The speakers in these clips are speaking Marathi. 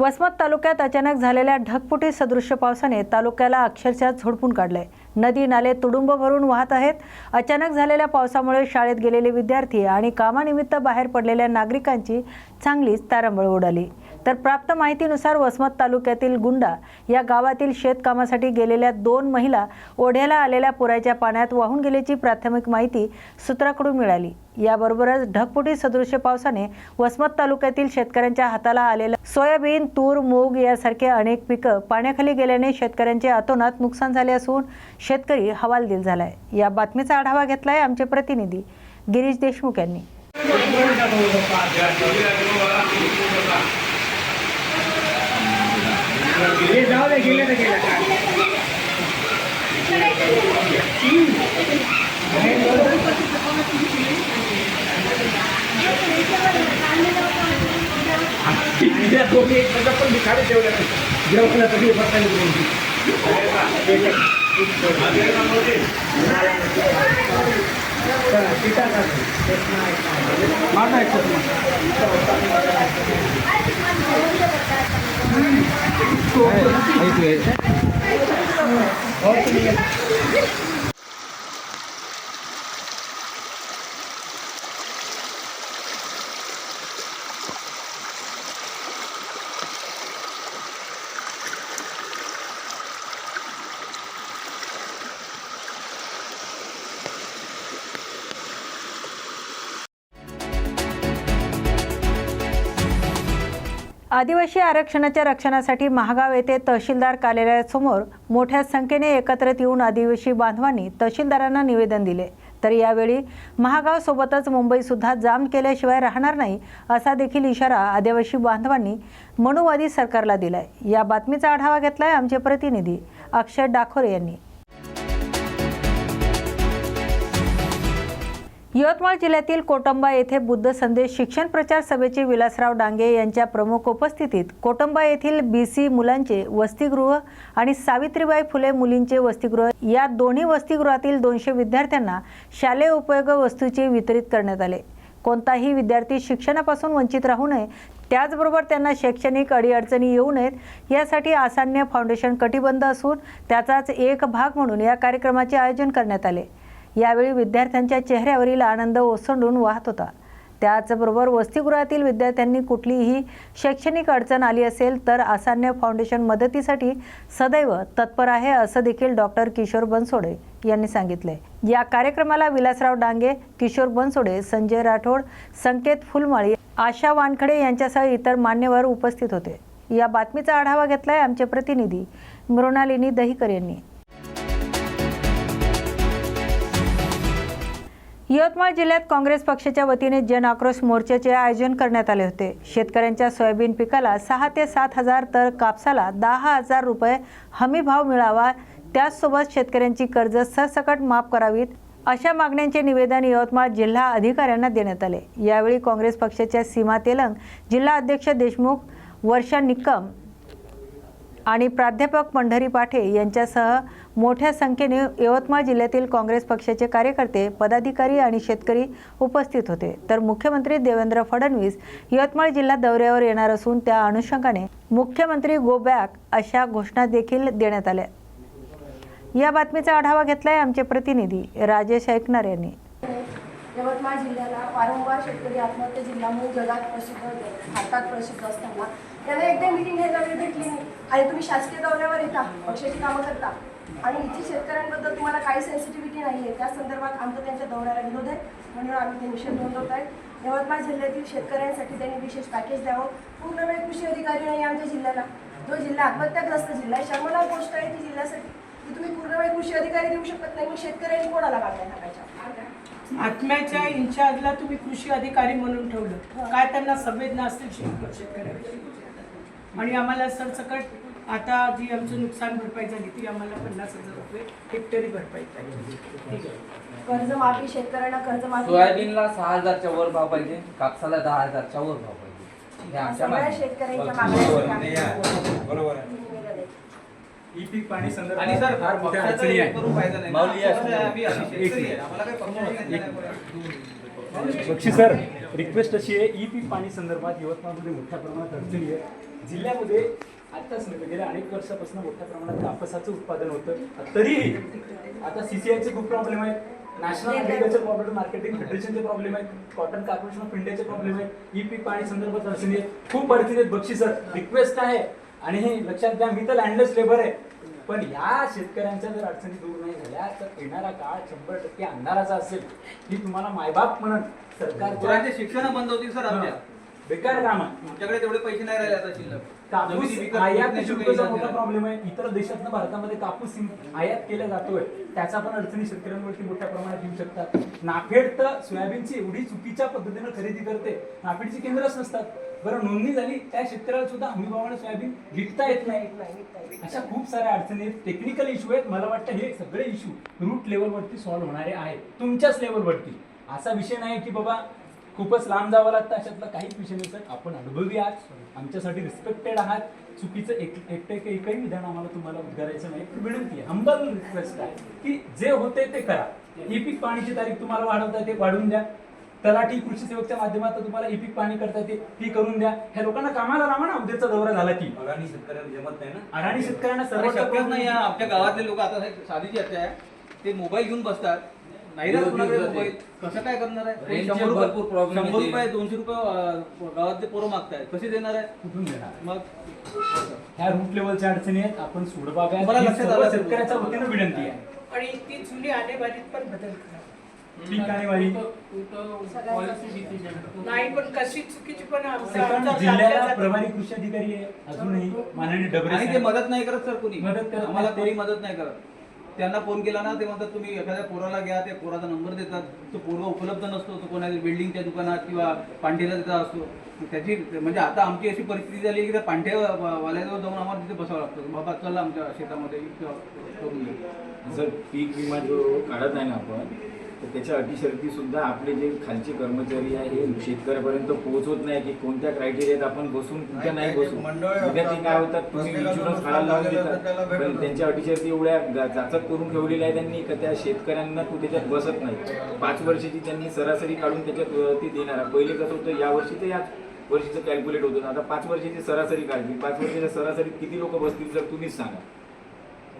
वसमत तालुक्यात अचानक झालेल्या ढगफुटी सदृश्य पावसाने तालुक्याला अक्षरशः झोडपून काढलंय नदी नाले तुडुंब भरून वाहत आहेत. अचानक झालेल्या पावसामुळे शाळेत गेलेले विद्यार्थी आणि कामानिमित्त बाहेर पडलेल्या नागरिकांची चांगलीच तारंबळ उडाली तर प्राप्त माहितीनुसार वसमत तालुक्यातील गुंडा या गावातील शेतकामासाठी गेलेल्या दोन महिला ओढ्याला आलेल्या पुराच्या पाण्यात वाहून गेल्याची प्राथमिक माहिती सूत्राकडून मिळाली. याबरोबरच ढगपुटी सदृश्य पावसाने वसमत तालुक्यातील शेतकऱ्यांच्या हाताला आलेलं सोयाबीन तूर मूग यासारखे अनेक पिकं पाण्याखाली गेल्याने शेतकऱ्यांचे अतोनात नुकसान झाले असून शेतकरी हवालदिल झालाय. या बातमीचा आढावा घेतलाय आमचे प्रतिनिधी गिरीश देशमुख यांनी. हे जाऊ दे गेले तर गेले काय दोघी एकमेकात पण भिकारी ठेवल्या नाही. जेवणाला तरी बसायला का? माझा चष्मा. हो, तुम्ही आदिवासी आरक्षणाच्या रक्षणासाठी महागाव येथे तहसीलदार कार्यालयासमोर मोठ्या संख्येने एकत्रित येऊन आदिवासी बांधवांनी तहसीलदारांना निवेदन दिले. तर यावेळी महागाव सोबतच जाम केल्याशिवाय राहणार नाही असा देखील इशारा आदिवासी बांधवांनी मनुवादी सरकारला दिलाय. या बातमीचा आढावा घेतलाय आमचे प्रतिनिधी अक्षय डाखोरे यांनी. यवतमाळ जिल्ह्यातील कोटंबा येथे बुद्ध संदेश शिक्षण प्रचार सभेचे विलासराव डांगे यांच्या प्रमुख उपस्थितीत कोटंबा येथील बी सी मुलांचे वसतिगृह आणि सावित्रीबाई फुले मुलींचे वसतिगृह या दोन्ही वसतिगृहातील दोनशे विद्यार्थ्यांना शालेय उपयोग वस्तूचे वितरित करण्यात आले. कोणताही विद्यार्थी शिक्षणापासून वंचित राहू नये त्याचबरोबर त्यांना शैक्षणिक अडीअडचणी येऊ नयेत यासाठी आसान्य फाउंडेशन कटिबंध असून त्याचाच एक भाग म्हणून या कार्यक्रमाचे आयोजन करण्यात आले. यावेळी विद्यार्थ्यांच्या चेहऱ्यावरील आनंद ओसंडून वाहत होता. त्याचबरोबर वसतिगृहातील विद्यार्थ्यांनी कुठलीही शैक्षणिक अडचण आली असेल तर आसान्य फाउंडेशन मदतीसाठी सदैव तत्पर आहे असं देखील डॉक्टर किशोर बनसोडे यांनी सांगितले या कार्यक्रमाला विलासराव डांगे किशोर बनसोडे संजय राठोड संकेत फुलमाळी आशा वानखडे यांच्यासह इतर मान्यवर उपस्थित होते. या बातमीचा आढावा घेतलाय आमचे प्रतिनिधी मृणालिनी दहिकर यांनी. यवतमाळ जिल्ह्यात काँग्रेस पक्षाच्या वतीने जन आक्रोश मोर्चाचे आयोजन करण्यात आले होते. शेतकऱ्यांच्या सोयाबीन पिकाला सहा ते सात हजार तर कापसाला दहा हजार रुपये हमी भाव मिळावा त्याचसोबत शेतकऱ्यांची कर्ज सरसकट माफ करावीत अशा मागण्यांचे निवेदन यवतमाळ जिल्हा अधिकाऱ्यांना देण्यात आले. यावेळी काँग्रेस पक्षाच्या सीमा तेलंग जिल्हा अध्यक्ष देशमुख वर्षा निकम आणि प्राध्यापक पंढरी पाठे यांच्यासह मोठ्या संख्येने यवतमाळ जिल्ह्यातील काँग्रेस पक्षाचे कार्यकर्ते पदाधिकारी आणि शेतकरी उपस्थित होते. तर मुख्यमंत्री देवेंद्र फडणवीस यवतमाळ जिल्हा दौऱ्यावर येणार असून त्या अनुषंगाने मुख्यमंत्री गो बॅक अशा घोषणा देखील देण्यात आल्या. या बातमीचा आढावा घेतलाय आमचे प्रतिनिधी राजेश ऐकणार यांनी. यवतमाळ जिल्ह्याला वारंवार शेतकरी आत्महत्या जिल्हा म्हणून जगात प्रसिद्ध भारतात प्रसिद्ध असताना. त्याला एकदा मिटिंग घ्यायला वेळ भेटली नाही. आणि तुम्ही शासकीय दौऱ्यावर येता पक्षाची कामं करता. आणि इथे शेतकऱ्यांबद्दल तुम्हाला काही सेन्सिटिव्हिटी नाही आहे. त्या संदर्भात आमचा त्यांच्या दौऱ्याला विरोध आहे. म्हणून आम्ही ते निषेध नोंदवत आहे यवतमाळ जिल्ह्यातील शेतकऱ्यांसाठी त्यांनी विशेष पॅकेज द्यावं. पूर्ण वेळ कृषी अधिकारी नाही आमच्या जिल्ह्याला. जो जिल्हा आत्महत्याग्रस्त जिल्हा आहे शर्मला गोष्ट आहे ती जिल्ह्यासाठी. की तुम्ही पूर्ण वेळ कृषी अधिकारी देऊ शकत नाही मग शेतकऱ्यांनी कोणाला मागण्या टाकायच्या? आत्म्याच्या इन्चार्जला तुम्ही कृषी अधिकारी म्हणून ठेवलं. काय त्यांना संवेदना असतील शेत- शेतकऱ्याविषयी आणि आम्हाला सरसकट आता जी आमचं नुकसान भरपाई झाली ती आम्हाला पन्नास हजार रुपये हेक्टरी भरपाई आहे. कर्जमाफी शेतकऱ्यांना कर्जमाफी सोयाबीनला सहा हजारच्या वर भाव पाहिजे कापसाला दहा हजारच्या वर भाव पाहिजे. हे आमच्या सगळ्या मागण्या. शेतकऱ्यांच्या बरोबर मागण्या आहे. बरोबर आहे. ई पीक पाणी संदर्भात आणि सर फार मोठ्या अडचणी हे. माऊली आहे. आम्ही आम्ही शेतकरी आहे. आम्हाला काही पक्ष नाही. बक्षी सर रिक्वेस्ट अशी आहे ई पीक पाणी संदर्भात यवतमाळमध्ये मोठ्या प्रमाणात अडचणी आहे जिल्ह्यामध्ये आत्ताच नव्हे गेल्या अनेक वर्षापासून मोठ्या प्रमाणात कापसाचं उत्पादन होतं. तरीही आता सीसीआयचे खूप प्रॉब्लेम आहेत. नॅशनल ॲग्रिकल्चर प्रॉब्लेम मार्केटिंग फेडरेशनचे प्रॉब्लेम आहेत. कॉटन कॉर्पोरेशन ऑफ इंडियाचे प्रॉब्लेम आहेत. ई पीक पाणी संदर्भात अडचणी आहेत. खूप अडचणी आहेत. बक्षी सर रिक्वेस्ट आहे. आणि हे लक्षात घ्या मी तर लँडलेस लेबर आहे. पण या शेतकऱ्यांच्या जर अडचणी दूर नाही झाल्या तर येणारा काळ शंभर टक्के अंधाराचा असेल ही तुम्हाला मायबाप म्हणून सरकारच्या शिक्षण बंद होती सर आमच्या बेकार काम आहे. आमच्याकडे तेवढे पैसे नाही राहिले आता शिल्लक. कापूस आयात शुल्काचा मोठा. प्रॉब्लेम आहे इतर देशातनं भारतामध्ये कापूस आयात केला जातोय त्याचा पण अडचणी शेतकऱ्यांवरती मोठ्या प्रमाणात येऊ शकतात. नाफेड तर सोयाबीनची एवढी चुकीच्या पद्धतीनं खरेदी करते. नाफेडची केंद्रच नसतात. बरं नोंदणी झाली त्या शेतकऱ्याला सुद्धा हमीभावाने सोयाबीन विकता येत नाही. अशा खूप साऱ्या अडचणी आहेत. टेक्निकल इश्यू आहेत. मला वाटतं हे सगळे इश्यू रूट लेवलवरती सॉल्व्ह होणारे आहेत. तुमच्याच लेवलवरती असा विषय नाही की बाबा खूपच लांब जावं लागतं अशातला काहीच विषय नाही सर. आपण अनुभवी आहात. आमच्यासाठी रिस्पेक्टेड आहात. चुकीचं एक एकटे एकही विधान आम्हाला तुम्हाला उद्गारायचं नाही. विनंती आहे. हंबल रिक्वेस्ट आहे की जे होते ते करा. ई पीक पाणीची तारीख तुम्हाला वाढवता येते वाढवून द्या. तलाठी कृषी सेवकच्या माध्यमातून तुम्हाला ई पीक पाणी करता येते ती करून द्या. ह्या लोकांना कामाला लावा ना उद्याचा दौरा झाला की. अडाणी शेतकऱ्यांना जमत नाही ना. अडाणी शेतकऱ्यांना सर्व शक्यच नाही आहे. आमच्या गावातले लोक. आता हे साधी चर्चा आहे. ते मोबाईल घेऊन बसतात. नाही राहत कोणाकडे मोबाईल? कसं काय करणार आहे? कोणी रेंजचे शंभर भरपूर रुपये problem शंभर येते. रुपये दोनशे रुपये अं, गावातले पोरं मागतायत. कसे देणार आहे? कुठून देणार? मग ह्या रूट लेवलच्या अडचणी आहेत. आपण सोडवाव्या मला ही लक्षात सर्व आलं. शेतकऱ्याच्या वतीनं विनंती आहे. आणि ती जुनी आणेबारीत पण बदल करा. पीक आणि वारी नाही पण कशी चुकीची पण आमचं- सेकंड आमचं जिल्ह्याला चालल्या प्रभारी कृषी अधिकारी आहे अजूनही माननीय डबरे आणि ते साहेब. मदत नाही करत सर कोणी. मदत करत आम्हाला नाही. कोणी मदत नाही करत. त्यांना फोन केला ना ते म्हणतात तुम्ही एखाद्या पोराला घ्या त्या पोराचा नंबर देतात. तो पोरगा उपलब्ध नसतो तो कोणाच्या बिल्डिंगच्या दुकानात किंवा पांठेला तिथं असतो. त्याची म्हणजे आता आमची अशी परिस्थिती झाली की त्या पांठे वाल्याजवळ जाऊन आम्हाला तिथे बसावं लागतं. बाबा चला आमच्या शेतामध्ये करून घे जर पीक विमा जो काढत आहे ना आपण तर त्याच्या अटी शर्ती सुद्धा आपले जे खालचे कर्मचारी आहे हे शेतकऱ्यापर्यंत पोहोचवत नाही की कोणत्या क्रायटेरियात आपण बसून कुठे नाही बसू. उद्या ते काय होतात तुम्ही इन्शुरन्स काढायला लावून देतात. पण त्यांच्या अटी शर्ती एवढ्या जाचक करून ठेवलेल्या आहे त्यांनी का त्या शेतकऱ्यांना तू त्याच्यात बसत नाही. पाच वर्षाची त्यांनी सरासरी काढून त्याच्यात ते देणार. पहिले कसं होतं या वर्षी तर याच वर्षीचं कॅल्क्युलेट होतं. आता पाच वर्षाची सरासरी काढली. पाच वर्षाच्या सरासरीत किती लोक बसतील जर तुम्हीच सांगा.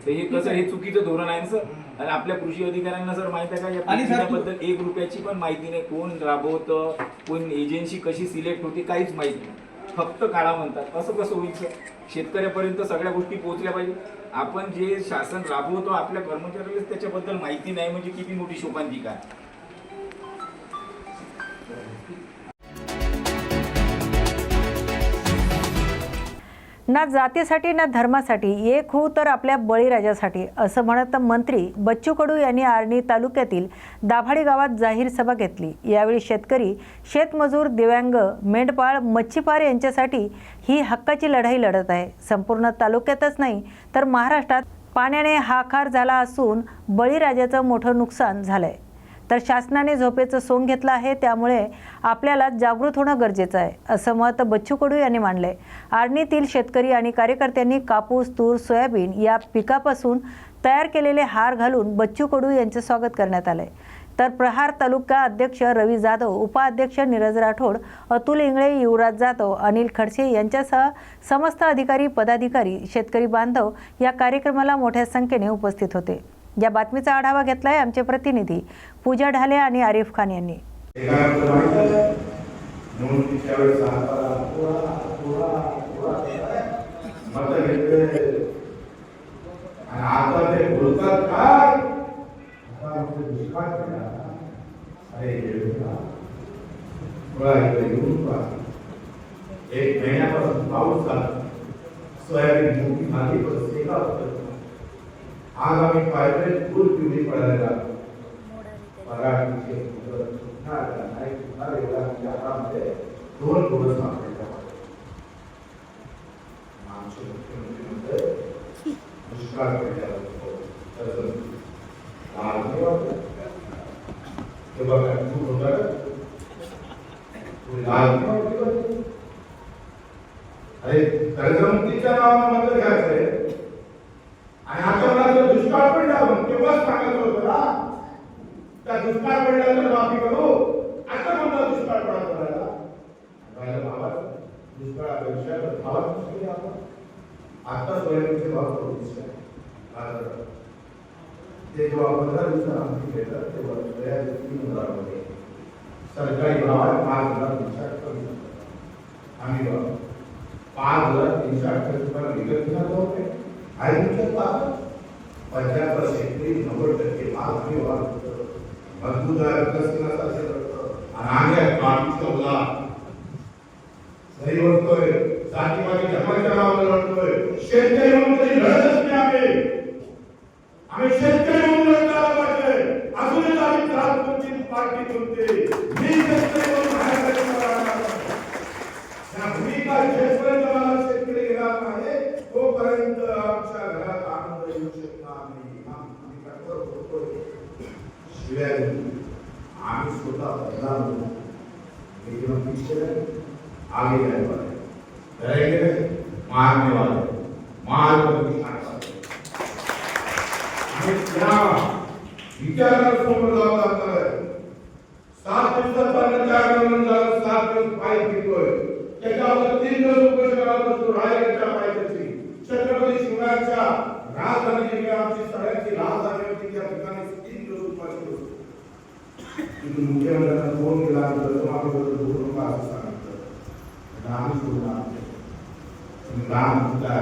तर हे कसं हे चुकीचं धोरण आहे ना सर? आणि आपल्या कृषी अधिकाऱ्यांना सर माहिती आहे का या आणि सर, तू- बद्दल एक रुपयाची पण माहिती नाही. कोण राबवतं कोण एजन्सी कशी सिलेक्ट होते काहीच माहिती नाही. फक्त काढा म्हणतात. असं कसं होईल सर? शेतकऱ्यापर्यंत सगळ्या गोष्टी पोहोचल्या पाहिजे. आपण जे शासन राबवतो आपल्या कर्मचाऱ्याला त्याच्याबद्दल माहिती नाही म्हणजे किती मोठी शोकांतिका आहे. ना जातीसाठी ना धर्मासाठी एक होऊ तर आपल्या बळीराजासाठी असं म्हणत मंत्री बच्चू कडू यांनी आर्णी तालुक्यातील दाभाडी गावात जाहीर सभा घेतली. यावेळी शेतकरी शेतमजूर दिव्यांग मेंढपाळ मच्छीपार यांच्यासाठी ही हक्काची लढाई लढत आहे. संपूर्ण तालुक्यातच नाही तर महाराष्ट्रात पाण्याने हाकार झाला असून बळीराजाचं मोठं नुकसान झालंय. तर शासनाने झोपेचं सोंग घेतलं आहे त्यामुळे आपल्याला जागृत होणं गरजेचं आहे असं मत बच्चू कडू यांनी मांडलंय. आर्णीतील शेतकरी आणि कार्यकर्त्यांनी कापूस तूर सोयाबीन या पिकापासून तयार केलेले हार घालून बच्चू कडू यांचं स्वागत करण्यात आलंय. तर प्रहार तालुका अध्यक्ष रवी जाधव उपाध्यक्ष नीरज राठोड अतुल इंगळे युवराज जाधव अनिल खडसे यांच्यासह समस्त अधिकारी पदाधिकारी शेतकरी बांधव या कार्यक्रमाला मोठ्या संख्येने उपस्थित होते. या बातमीचा आढावा घेतलाय आमचे प्रतिनिधी पूजा ढाले आणि आरिफ खान यांनी. एक महिन्यापासून पाऊस झाला सोयाबीन मोठी मागे पण आज आम्ही पाहिजे दूर पिवळी पडायला मराठीचे मुलं सुटणार नाही सुटणार म्हणजे हातामध्ये दोन दिवस आपल्याला आमचे मुख्यमंत्री म्हणते दुष्काळ पडल्यावर होतो. तसं लाज नाही वाटत. हे बघा तू होता. तू नाही नावानं आणि आता मला जर दुष्काळ पडला मग तेव्हाच सांगायचं दुष्काळ पडला तर माफी करू. आता कोणता दुष्काळ पडा भावात आपण आता. सोयाबीनचे भाव ते जेव्हा पंधरा घेतात तेव्हा सोयाबीन तीन हजार सरकारी भावात पाच हजार तीनशे अठ्ठावीस आम्ही बघा पाच हजार तीनशे अठ्ठावीस रुपयाला विकत घेणार होते आहे? तुमच्यात पाच पंच्याहत्तर शेतकरी नव्वद टक्के माल आम्ही वाढवतो मजबूत आहे विकसनाचा आणि आम्ही आहे मुला घरी बसतोय जातीवादी धर्माच्या नावाला लढतोय. शेतकरी म्हणून कधी लढतच नाही आम्ही. आम्ही शेतकरी म्हणून लढताना पाहिजे. अजूनच आम्ही त्रासपूरची पार्टी करते. मी शेतकरी म्हणून बाहेर राहणार या भूमिका जेपर्यंत मला शेतकरी घेणार नाही. तोपर्यंत आमच्या घरात आनंद येऊ शकणार नाही. आम्ही कठोर करतोय. शिवाय आम्ही स्वतः बदलालो लेकिन पीछे आगे नहीं बढ़े डरेंगे मारने वाले मार कर दिखाने वाले हमें क्या विचार समोर जावं लागणार आहे. सात चार म्हणून सात दिवस पाय त्याच्यावर तीन दिवस उपोषणाला बसतो रायगडच्या पायथ्याशी छत्रपती शिवरायांच्या राजधानी आमची सगळ्यांची राजधानी होती त्या ठिकाणी तीन दिवस उपाशी होतो तिथून मुख्यमंत्र्यांना फोन केला तर समाजाबद्दल बोलू नका असं सांगितलं आणि आम्ही बोलणार तुम्ही राम म्हणताय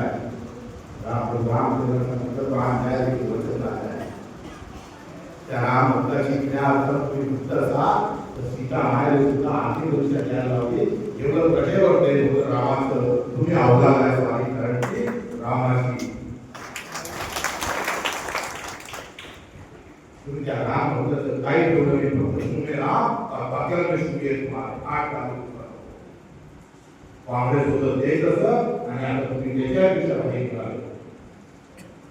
राम राम केल्यानंतर राम न्यायालय वचन आहे त्या राम भक्ताची ज्ञान तुम्ही भक्त असाल तर सीता मायला सुद्धा आधी लक्षात द्यायला लावली एवढं कठेवर ते होतं रामाचं तुम्ही अवघात आहे स्वामी कारण की रामाची तुम्ही होतं तर काही ठेवलं नाही. फक्त तुम्ही राम बाकीला तुम्हाला आठ तालुक काँग्रेस होतं ते कसं आणि आता तुम्ही त्याच्यापेक्षा हे कराल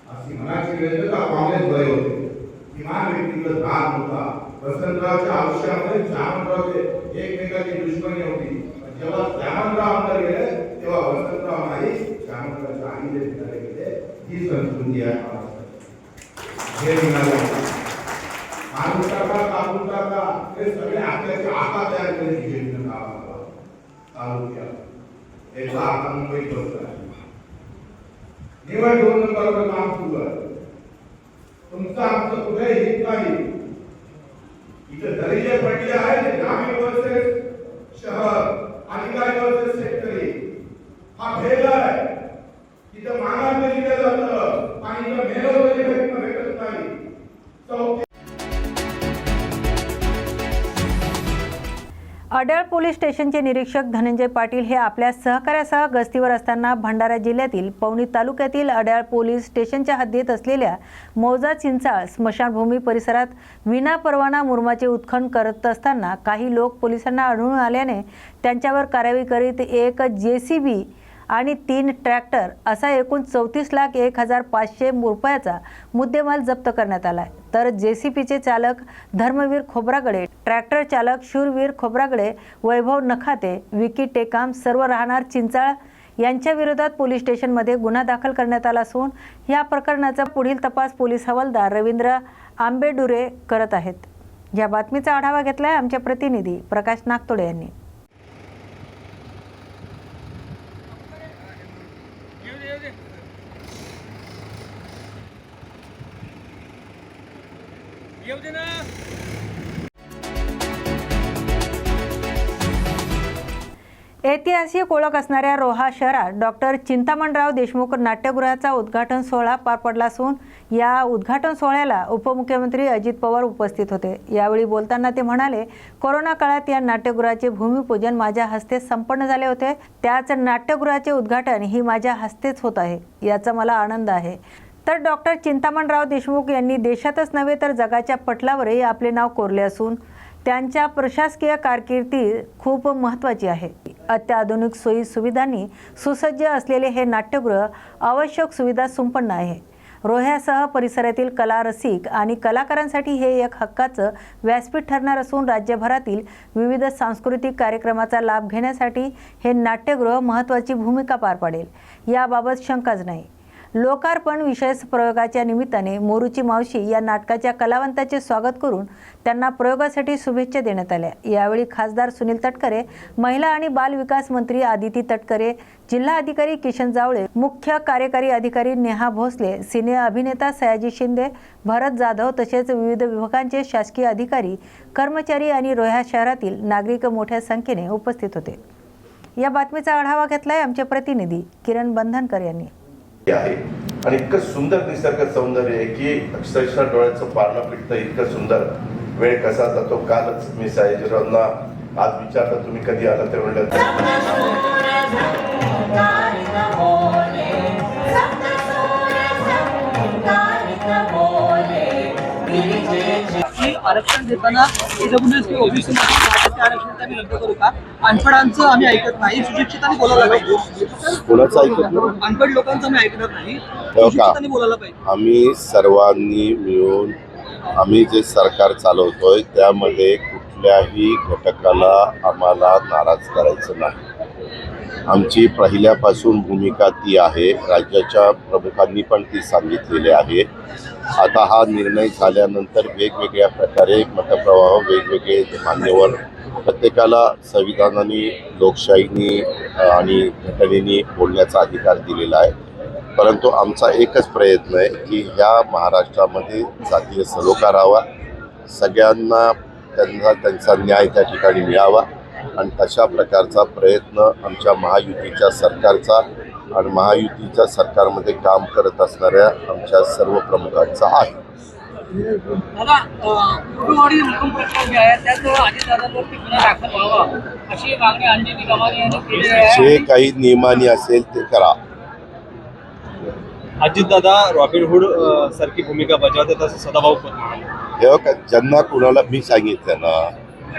अशी मनाची वेळ का काँग्रेस बरे होते किमान व्यक्तिगत राग होता वसंतरावच्या आयुष्यामध्ये जामनरावचे एकमेकाची दुश्मनी होती जेव्हा जामनराव आमदार गेले तेव्हा वसंतराव नाही जामनरावच्या आईने जे गेले ही संस्कृती आहे. महाराष्ट्राची हे म्हणाले माणूस टाका कापून टाका हे सगळे आपल्याचे आका तयार करून घेतलं गावाला तालुक्यात. एकदा आता मुंबईत बसला निवड दोन नंबरवर काम सुरू आहे. तुमचं आमचं कुठे हित नाही. इथं दरिजे पडली आहे ते ग्रामीण वर्सेस शहर अधिकारी वर्सेस शेतकरी. हा भेद आहे. तिथं मागास दिलं जातं आणि इथं मेहनत भेटत भेटत नाही. चौथी अडळ पोलीस स्टेशनचे निरीक्षक धनंजय पाटील हे आपल्या सहकार्यासह गस्तीवर असताना भंडारा जिल्ह्यातील पवनी तालुक्यातील अड्याळ पोलीस स्टेशनच्या हद्दीत असलेल्या मौजा चिंचाळ स्मशानभूमी परिसरात विनापरवाना मुरमाचे उत्खनन करत असताना काही लोक पोलिसांना आढळून आल्याने त्यांच्यावर कारवाई करीत एक जे सी बी आणि तीन ट्रॅक्टर असा एकूण चौतीस लाख एक हजार पाचशे रुपयाचा मुद्देमाल जप्त करण्यात आला आहे तर जे सी पीचे चालक धर्मवीर खोब्रागडे ट्रॅक्टर चालक शूरवीर खोब्रागडे वैभव नखाते विकी टेकाम सर्व राहणार चिंचाळ यांच्या विरोधात पोलीस स्टेशनमध्ये गुन्हा दाखल करण्यात आला असून या प्रकरणाचा पुढील तपास पोलीस हवालदार रवींद्र आंबेडुरे करत आहेत. या बातमीचा आढावा घेतला आहे आमच्या प्रतिनिधी प्रकाश नागतोडे यांनी. ऐतिहासिक ओळख असणाऱ्या रोहा शहरात डॉक्टर चिंतामणराव देशमुख नाट्यगृहाचा उद्घाटन सोहळा पार पडला असून या उद्घाटन सोहळ्याला उपमुख्यमंत्री अजित पवार उपस्थित होते. यावेळी बोलताना ते म्हणाले कोरोना काळात या नाट्यगृहाचे भूमिपूजन माझ्या हस्ते संपन्न झाले होते. त्याच नाट्यगृहाचे उद्घाटन ही माझ्या हस्तेच होत आहे याचा मला आनंद आहे. तर डॉक्टर चिंतामणराव देशमुख यांनी देशातच नव्हे तर जगाच्या पटलावरही आपले नाव कोरले असून त्यांच्या प्रशासकीय कारकिर्दी खूप महत्त्वाची आहे. अत्याधुनिक सोयी सुविधांनी सुसज्ज असलेले हे नाट्यगृह आवश्यक सुविधा संपन्न आहे. रोह्यासह परिसरातील कला रसिक आणि कलाकारांसाठी हे एक हक्काचं व्यासपीठ ठरणार असून राज्यभरातील विविध सांस्कृतिक कार्यक्रमाचा लाभ घेण्यासाठी हे नाट्यगृह महत्त्वाची भूमिका पार पाडेल. याबाबत शंकाच नाही. लोकार्पण विशेष प्रयोगाच्या निमित्ताने मोरूची मावशी या नाटकाच्या कलावंताचे स्वागत करून त्यांना प्रयोगासाठी शुभेच्छा देण्यात आल्या. यावेळी खासदार सुनील तटकरे महिला आणि बाल विकास मंत्री आदिती तटकरे जिल्हा अधिकारी किशन जावळे मुख्य कार्यकारी अधिकारी नेहा भोसले सिने अभिनेता सयाजी शिंदे भरत जाधव तसेच विविध विभागांचे शासकीय अधिकारी कर्मचारी आणि रोह्या शहरातील नागरिक मोठ्या संख्येने उपस्थित होते. या बातमीचा आढावा घेतलाय आमचे प्रतिनिधी किरण बंधनकर यांनी. आहे. आणि इतकं सुंदर निसर्ग सौंदर्य आहे की अक्षरशः डोळ्याचं पारणं पिटतं इतकं सुंदर. वेळ कसा जातो? कालच मी सयाजीरावांना आज विचारलं तुम्ही कधी आला? ते म्हणलं आरक्षण देताना ओबीसी मध्ये आरक्षण आम्ही रद्द करू का? अनपडांचं आम्ही ऐकत नाही सुशिक्षितांनी बोलायला पाहिजे. कोणाचं ऐकत नाही? अनपड लोकांचं आम्ही ऐकणार नाही? सुशिक्षितांनी बोलायला पाहिजे. आम्ही सर्वांनी मिळून आम्ही जे सरकार चालवतोय त्यामध्ये कुठल्याही घटकाला आम्हाला नाराज करायचं नाही. आमची पहिल्यापासून भूमिका ती आहे राज्याच्या प्रमुखांनी पण ती सांगितलेली आहे. आता हा निर्णय झाल्यानंतर वेगवेगळ्या प्रकारे मतप्रवाह वेगवेगळे मान्यवर प्रत्येकाला संविधानाने लोकशाहीनी आणि घटनेने बोलण्याचा अधिकार दिलेला आहे. परंतु आमचा एकच प्रयत्न आहे की ह्या महाराष्ट्रामध्ये जातीय सलोखा राहावा सगळ्यांना त्यांना त्यांचा न्याय त्या ठिकाणी मिळावा आणि तशा प्रकारचा प्रयत्न आमच्या महायुतीच्या सरकारचा आणि महायुतीच्या सरकारमध्ये काम करत असणाऱ्या आमच्या सर्व प्रमुखांचा आहे. दादा कुटुंबवाडी जे आहे त्यात अजितदादांवरती गुन्हा दाखल व्हावा अशी मागणी अंजली गवारी यांनी केली आहे. जे काही नियमाने असेल ते करा. अजितदादा रॉबिनहुड सारखी भूमिका बजावतात असं सदाभाऊ पण म्हणाले. ज्यांना कुणाला मी सांगितलं ना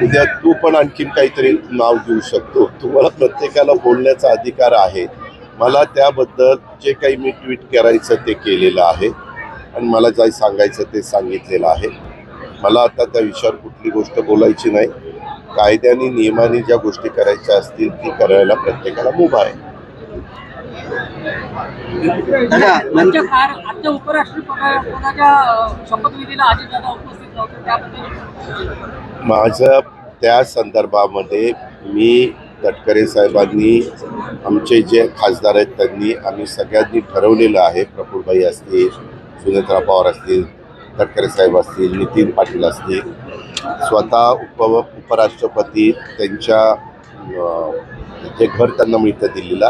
उद्या तू पण आणखीन काहीतरी नाव देऊ शकतो. तुम्हाला प्रत्येकाला बोलण्याचा अधिकार आहे. मला त्याबद्दल जे काही मी ट्विट करायचं ते केलेलं आहे. आणि मला जे सांगायचं ते सांगितलेलं आहे. मला आता त्या विषयावर कुठली गोष्ट बोलायची नाही. कायद्याने नियमाने ज्या गोष्टी करायच्या असतील ती करायला प्रत्येकाला मुभा आहे. माझं त्या संदर्भामध्ये मी तटकरे साहेबांनी आमचे जे खासदार आहेत त्यांनी आम्ही सगळ्यांनी ठरवलेलं आहे प्रफुल्लभाई असतील सुनेत्रा पवार असतील तटकरे साहेब असतील नितीन पाटील असतील. स्वतः उप उपराष्ट्रपती त्यांच्या जे घर त्यांना मिळतं दिल्लीला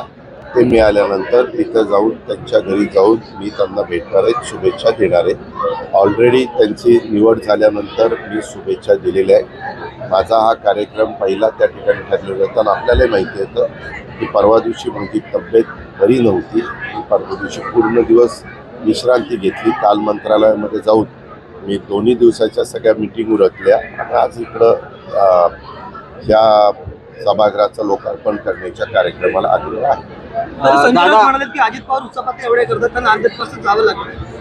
ते मिळाल्यानंतर तिथं जाऊन त्यांच्या घरी जाऊन मी त्यांना भेटणार आहे शुभेच्छा देणार आहे. ऑलरेडी त्यांची निवड झाल्यानंतर मी शुभेच्छा दिलेल्या आहे माझा हा कार्यक्रम पहिला त्या ठिकाणी ठरलेला होता आणि आपल्यालाही माहिती होतं की परवा दिवशी माझी तब्येत बरी नव्हती. परवा दिवशी पूर्ण दिवस विश्रांती घेतली. काल मंत्रालयामध्ये जाऊन मी दोन्ही दिवसाच्या सगळ्या मिटिंग उरकल्या. आणि आज इकडं ह्या सभागृहाचं लोकार्पण करण्याच्या कार्यक्रमाला आलेलो आहे. तर संजय राऊत म्हणाले की अजित पवार उच्चपातळी एवढे करतात त्यांना अज्ञातवासात जावं लागतं.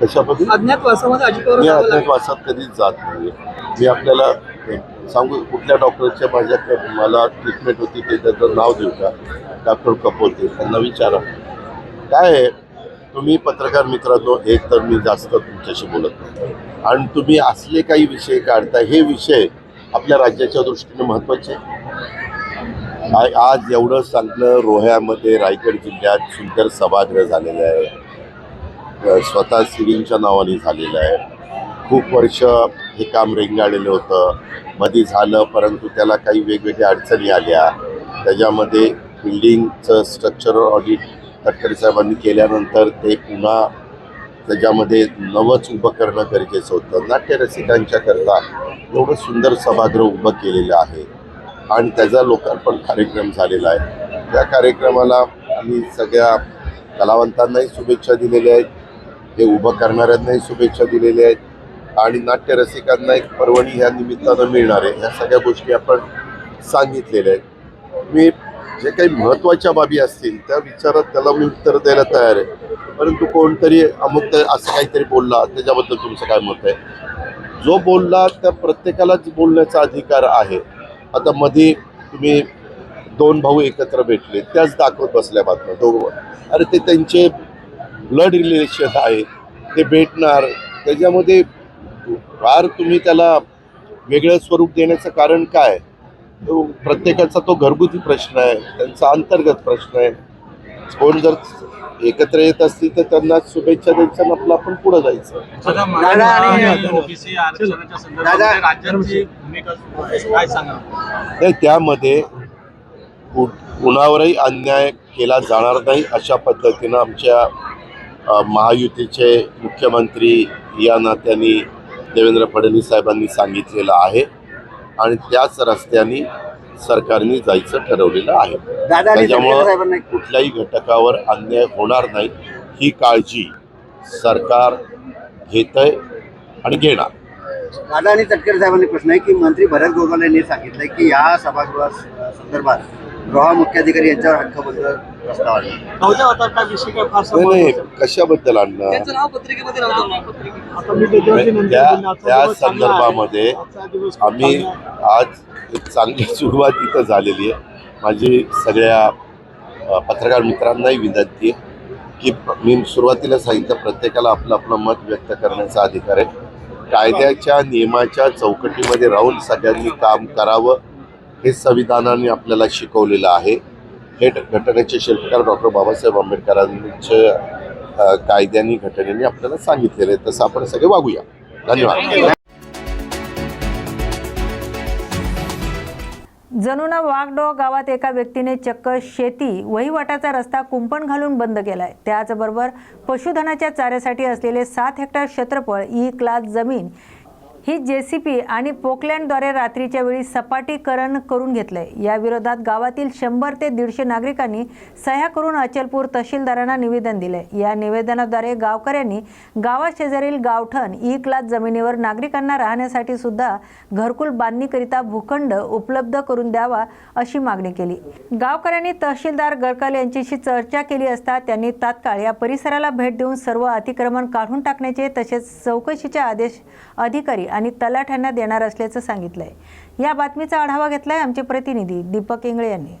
कशापद्धती अज्ञातवासामध्ये अजित पवार मी अज्ञातवासात कधीच जात नाही मी आपल्याला सांगू कुठल्या डॉक्टरच्या माझ्याकडे मला ट्रीटमेंट होती ते त्याचं नाव देऊ का डॉक्टर कपोते त्यांना विचारा. काय आहे? तुम्ही पत्रकार मित्रांनो एक तर मी जास्त तुमच्याशी बोलत नाही. आणि तुम्ही असले काही विषय काढता हे विषय आपल्या राज्याच्या दृष्टीने महत्त्वाचे आज एवढं चांगलं रोह्यामध्ये रायगड जिल्ह्यात सुंदर सभागृह झालेलं आहे. स्वतः सिडींच्या नावाने झालेलं आहे. खूप वर्ष हे काम रेंगाळलेलं होतं. मध्ये झालं परंतु त्याला काही वेगवेगळ्या अडचणी आल्या. त्याच्यामध्ये बिल्डिंगचं स्ट्रक्चरल ऑडिट तटकरे साहेबांनी केल्यानंतर ते पुन्हा त्याच्यामध्ये नवच उभं करणं गरजेचं होतं. नाट्यरसिकांच्याकरता एवढं सुंदर सभागृह उभं केलेलं आहे आणि त्याचा लोकार्पण कार्यक्रम झालेला आहे. त्या कार्यक्रमाला आम्ही सगळ्या कलावंतांनाही शुभेच्छा दिलेल्या आहेत. हे उभं करणाऱ्यांनाही शुभेच्छा दिलेल्या आहेत. आणि नाट्यरसिकांना एक पर्वणी ह्या निमित्तानं मिळणार आहे. ह्या सगळ्या गोष्टी आपण सांगितलेल्या आहेत. मी जे काही महत्त्वाच्या बाबी असतील त्या विचारात त्याला मी उत्तर द्यायला तयार आहे. परंतु कोणतरी अमुक असं काहीतरी बोलला त्याच्याबद्दल तुमचं काय मत आहे? जो बोलला त्या प्रत्येकालाच बोलण्याचा अधिकार आहे. आता मध्ये तुम्ही दोन भाऊ एकत्र भेटले त्याच दाखवत बसल्या बातम्या दोघं. अरे ते त्यांचे ब्लड रिलेशन आहे ते भेटणार. त्याच्यामध्ये फार तुम्ही त्याला वेगळं स्वरूप देण्याचं कारण काय? तो प्रत्येकाचा तो घरगुती प्रश्न आहे त्यांचा अंतर्गत प्रश्न आहे. कोण जर एकत्र येत असतील तर त्यांना शुभेच्छा द्यायच्या आपलं आपण पुढे जायचं. दादा आणि ओबीसी आरक्षणाच्या संदर्भात राज्याची भूमिका काय सांगा? नाही त्यामध्ये कु- कुणावरही अन्याय केला जाणार नाही अशा पद्धतीनं आमच्या महायुतीचे मुख्यमंत्री या नात्याने देवेंद्र फडणवीस साहेबांनी सांगितलेलं आहे. आणि त्याच रस्त्याने सरकारने जायचं ठरवलेलं आहे. त्याच्यामुळं कुठल्याही घटकावर अन्याय होणार नाही. ही काळजी सरकार घेतंय आणि घेणार. दादा आणि तटकरे साहेबांनी प्रश्न आहे की मंत्री भरत गोगावले यांनी सांगितलंय की या सभागृहा संदर्भात गृह मुख्याधिकारी यांच्यावर हक्कबद्ध प्रस्ताव होता विषय काय फारसा नाही नाही कशाबद्दल आणणार त्यांचं नाव पत्रिकेमध्ये नव्हतं. आता मी त्याच्यावरती नंतर त्या बोलणार. आजचा त्या दिवस चांगला आहे. संदर्भामध्ये आजचा दिवस खूप आम्ही चांगला आहे. आज एक चांगली सुरुवात इथं झालेली आहे. माझी सगळ्या अ, पत्रकार मित्रांनाही विनंती आहे की मी सुरुवातीला सांगितलं प्रत्येकाला आपलं आपलं मत व्यक्त करण्याचा अधिकार आहे. कायद्याच्या नियमाच्या चौकटीमध्ये राहून सगळ्यांनी काम करावं. हे संविधानाने आपल्याला शिकवलेलं आहे. हे घटनेचे शिल्पकार डॉक्टर बाबासाहेब आंबेडकरांच्या कायद्याने घटनेने आपल्याला सांगितलेलं आहे तसं आपण सगळे वागूया. धन्यवाद. जणूना वाघडो गावात एका व्यक्तीने चक्क शेती वहिवाटाचा रस्ता कुंपण घालून बंद केलाय. त्याचबरोबर पशुधनाच्या चाऱ्यासाठी असलेले सात हेक्टर क्षेत्रफळ ई क्लास जमीन ही जे सी पी आणि पोकलँडद्वारे रात्रीच्या वेळी सपाटीकरण करून घेतलंय. या विरोधात गावातील शंभर ते दीडशे नागरिकांनी सह्या करून अचलपूर तहसीलदारांना निवेदन दिले या निवेदनाद्वारे गावकऱ्यांनी गावाशेजारील गावठण ई क्लास जमिनीवर नागरिकांना राहण्यासाठी सुद्धा घरकुल बांधणीकरिता भूखंड उपलब्ध करून द्यावा अशी मागणी केली. गावकऱ्यांनी तहसीलदार गडकल यांच्याशी चर्चा केली असता त्यांनी तात्काळ या परिसराला भेट देऊन सर्व अतिक्रमण काढून टाकण्याचे तसेच चौकशीचे आदेश अधिकारी आणि तलाठ्यांना देणार असल्याचं सांगितलंय. या बातमीचा आढावा घेतलाय आमचे प्रतिनिधी दीपक इंगळे यांनी.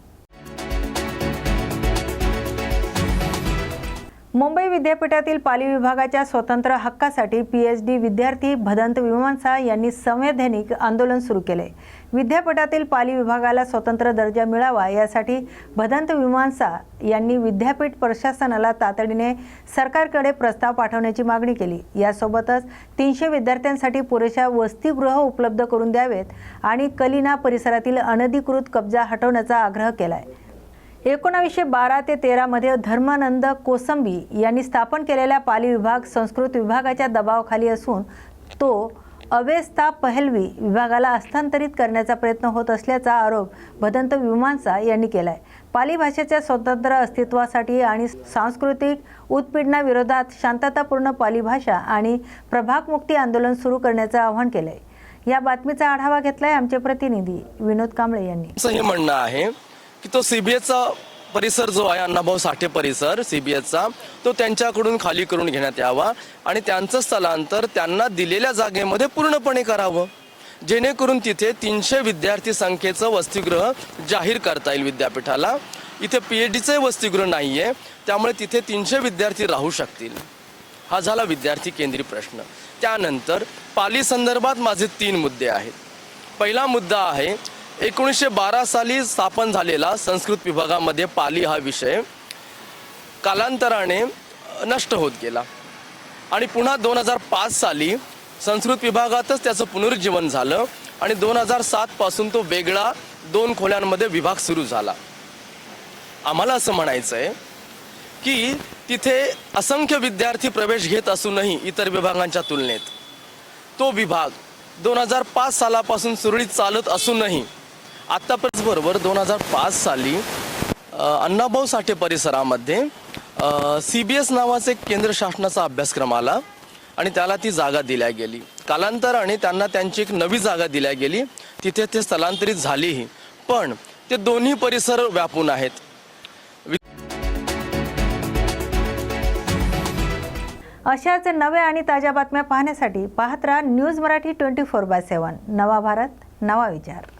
मुंबई विद्यापीठातील पाली विभागाच्या स्वतंत्र हक्कासाठी पी एच डी विद्यार्थी भदंत विमानसा यांनी संवैधानिक आंदोलन सुरू केले विद्यापीठातील पाली विभागाला स्वतंत्र दर्जा मिळावा यासाठी भदंत विमानसा यांनी विद्यापीठ प्रशासनाला तातडीने सरकारकडे प्रस्ताव पाठवण्याची मागणी केली. यासोबतच तीनशे विद्यार्थ्यांसाठी पुरेशा वसतिगृह उपलब्ध करून द्यावेत आणि कलिना परिसरातील अनधिकृत कब्जा हटवण्याचा आग्रह केलाय. एकोणावीसशे बारा ते तेरामध्ये धर्मानंद कोसंबी यांनी स्थापन केलेल्या पाली विभाग संस्कृत विभागाच्या दबावाखाली असून तो अवेस्ता पहलवी विभागाला हस्तांतरित करण्याचा प्रयत्न होत असल्याचा आरोप भदंत विमानसा यांनी केलाय. पाली भाषेच्या स्वतंत्र अस्तित्वासाठी आणि सांस्कृतिक उत्पीडनाविरोधात शांततापूर्ण पाली भाषा आणि प्रभागमुक्ती आंदोलन सुरू करण्याचं आवाहन केलंय. या बातमीचा आढावा घेतलाय आमचे प्रतिनिधी विनोद कांबळे यांनी. हे म्हणणं आहे की तो सीबीएचा परिसर जो आहे अण्णाभाऊ साठे परिसर सीबीएसचा तो त्यांच्याकडून खाली करून घेण्यात यावा आणि त्यांचं स्थलांतर त्यांना दिलेल्या जागेमध्ये पूर्णपणे करावं. जेणेकरून तिथे तीनशे विद्यार्थी संख्येचं वसतिगृह जाहीर करता येईल विद्यापीठाला. इथे पी एच डीचे वसतिगृह नाही आहे त्यामुळे तिथे तीनशे विद्यार्थी राहू शकतील. हा झाला विद्यार्थी केंद्रीय प्रश्न. त्यानंतर पाली संदर्भात माझे तीन मुद्दे आहेत. पहिला मुद्दा आहे एकोणीसशे बारा साली स्थापन झालेला संस्कृत विभागामध्ये पाली हा विषय कालांतराने नष्ट होत गेला. आणि पुन्हा दोन हजार पाच साली संस्कृत विभागातच त्याचं पुनरुज्जीवन झालं आणि दोन हजार सातपासून तो वेगळा दोन खोल्यांमध्ये विभाग सुरू झाला. आम्हाला असं म्हणायचं आहे की तिथे असंख्य विद्यार्थी प्रवेश घेत असूनही इतर विभागांच्या तुलनेत तो विभाग दोन हजार पाच सालापासून सुरळीत चालत असूनही आत्तापर्यंत बरोबर दोन हजार पाच साली अण्णाभाऊ साठे परिसरामध्ये सी बी एस नावाचा एक केंद्र शासनाचा अभ्यासक्रम आला आणि त्याला ती जागा दिल्या गेली. कालांतराने त्यांना त्यांची एक नवी जागा दिल्या गेली. तिथे ते स्थलांतरित झालीही. पण ते दोन्ही परिसर व्यापून आहेत. अशाच नव्या आणि ताज्या बातम्या पाहण्यासाठी पाहत राहा news Marathi twenty four by seven. नवा भारत नवा विचार.